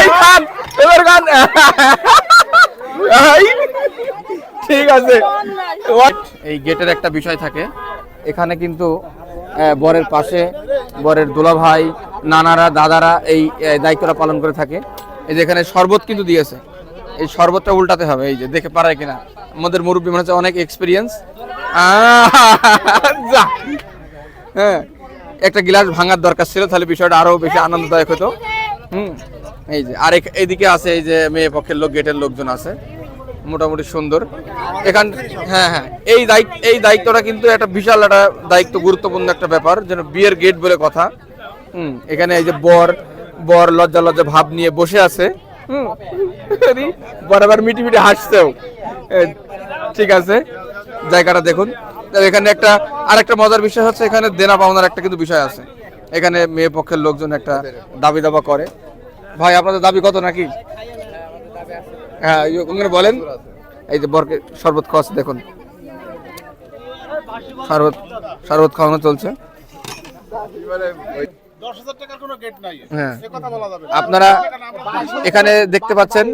এই খান এবার খান ঠিক আছে। এই গেটের একটা বিষয় থাকে। এখানে কিন্তু বরের পাশে বরের দুলাভাই, নানারা, দাদারা এই দায়িত্বটা পালন করে থাকে। এই যে এখানে শরবত কিন্তু দিয়েছে। এই শরবতটা উল্টাতে হবে, এই যে দেখে পারায় কিনা। আমাদের মুরব্বী মনে হচ্ছে অনেক এক্সপিরিয়েন্স হ্যাঁ একটা গ্লাস ভাঙার দরকার ছিল, তাহলে বিষয়টা আরও বেশি আনন্দদায়ক হতো। হুম। এই যে আর এখ- এইদিকে আছে এই যে মেয়ে পক্ষের লোক গেটের লোকজন আছে। মোটামুটি সুন্দর। এখান হ্যাঁ হ্যাঁ। এই দায়িত্ব এই দায়িত্বটা কিন্তু একটা বিশাল একটা দায়িত্ব গুরুত্বপূর্ণ একটা ব্যাপার যেন বিয়ের গেট বলে কথা। হুম এখানে এই যে বর বর লজ্জা লজ্জা ভাব নিয়ে বসে আছে। হুম আরে, মিটি মিটি হাসছেও। ঠিক আছে জায়গাটা দেখুন। এখানে একটা আরেকটা মজার বিষয় হচ্ছে এখানে দেনা পাওনার একটা কিন্তু বিষয় আছে। এখানে মেয়ে পক্ষের লোকজন একটা দাবি দাবা করে। ভাই, আপনাদের দাবি কত নাকি? হ্যাঁ ইয়ে- বলেন? এই যে বরকে শরবত খাওয়াচ্ছে দেখুন। শরবত শরবত খাওয়ানো চলছে। হ্যাঁ। আপনারা এখানে দেখতে পাচ্ছেন,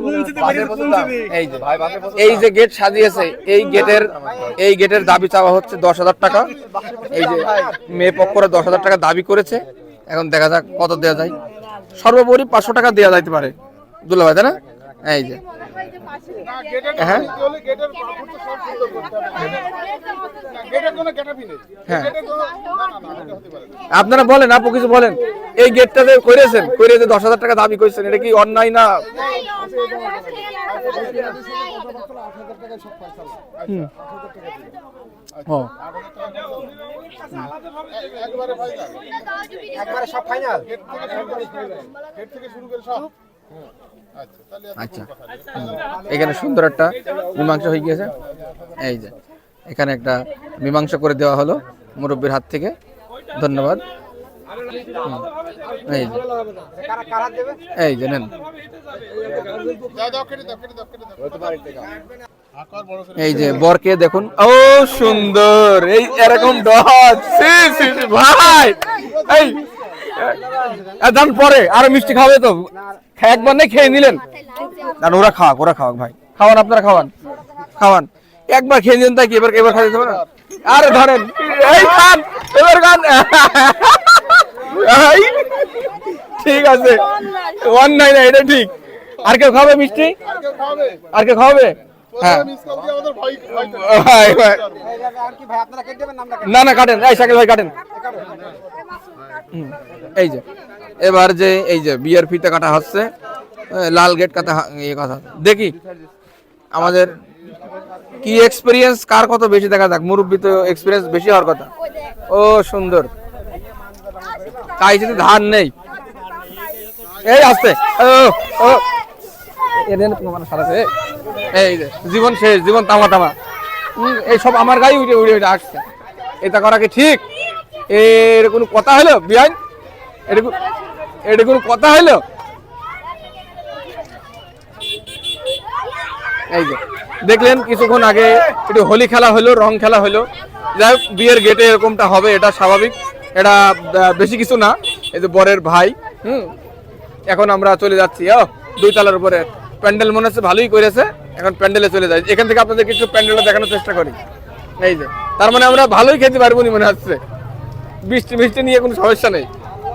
এই যে গেট সাজিয়েছে, এই গেটের এই গেটের দাবি চাওয়া হচ্ছে দশ হাজার টাকা। এই যে মেয়ে পক্ষরা দশ হাজার টাকা দাবি করেছে। এখন দেখা যাক কত দেওয়া যায়। সর্বোপরি পাঁচশো টাকা দেওয়া যাইতে পারে দুলা ভাই তাই না এই যে হ্যাঁ। হ্যাঁ। আপনারা বলেন আপু কিছু বলেন এই গেটটা যে করেছেন করে যে দশ হাজার টাকা দাবি করেছেন এটা কি অন্যায় না হুম। ও একবারে ফাইনাল একবারে সব ফাইনাল। গেট থেকে শুরু করে গেট থেকে শুরু করে সব আচ্ছা। এখানে সুন্দর একটা মীমাংসা হয়ে গিয়েছে। এই যে এখানে একটা মীমাংসা করে দেওয়া হলো মুরব্বীর হাত থেকে। ধন্যবাদ। হুম, এই যে। কারা কারা দেবে এই যে নেন এই যে বরকে দেখুন। ও, সুন্দর। এই এরকম ভাই। এই পরে। আরও মিষ্টি খাবে তো। একবার নেই খেয়ে নিলেন? ওরা খাওয়াক ওরা খাওয়াক, ভাই। খাওয়ান, আপনারা খাওয়ান। খাওয়ান। একবার খেয়ে নিলেন তাই কি? এবার এবার খাওয়া যেতে? আরে ধরেন। এই, খান, এবার খান। ঠিক আছে। অন্যায় না এটা ঠিক। আর কেউ খাবে মিষ্টি? খাবে আর কেউ খাওয়াবে হ্যাঁ। মিস কল দিয়ে আমাদের ভয় ভয় ভাই, ভাই। আর কি ভাই। আপনারা কেটে দেবেন নামটা না না কাটেন। এই শাকিল ভাই কাটেন। এই যে এবার যে এই যে বিয়ার ফিতে কাটা হচ্ছে লাল গেট কাটা ইয়ে কথা দেখি আমাদের কি এক্সপিরিয়েন্স কার কত বেশি দেখা যাক? মুরব্বী তো এক্সপিরিয়েন্স বেশি হওয়ার কথা। ও সুন্দর। কাই যদি ধান নেই। এই আসতে। ও ও। এদের তোমার সারাতে এই যে জীবন শেষ জীবন তামা তামা। হুম, এই সব আমার গায়ে উঠে উঠে উঠে আসছে। এটা করা কি ঠিক? এর কোনো কথা হলো বিয়ান? এটা এটা কোনো কথা হলো? এই যে দেখলেন কিছুক্ষণ আগে একটু হোলি খেলা হলো রং খেলা হলো। যাই হোক বিয়ের গেটে এরকমটা হবে এটা স্বাভাবিক। এটা বেশি কিছু না। এই যে বরের ভাই হুম। এখন আমরা চলে যাচ্ছি ও দুই তলার উপরে। প্যান্ডেল মনে হচ্ছে ভালোই করেছে। এখন প্যান্ডেলে চলে যাই। এখান থেকে আপনাদেরকে একটু প্যান্ডেলটা দেখানোর চেষ্টা করি। এই যে, তার মানে আমরা ভালোই খেতে পারব নি মনে হচ্ছে। বৃষ্টি মিষ্টি নিয়ে কোনো সমস্যা নেই।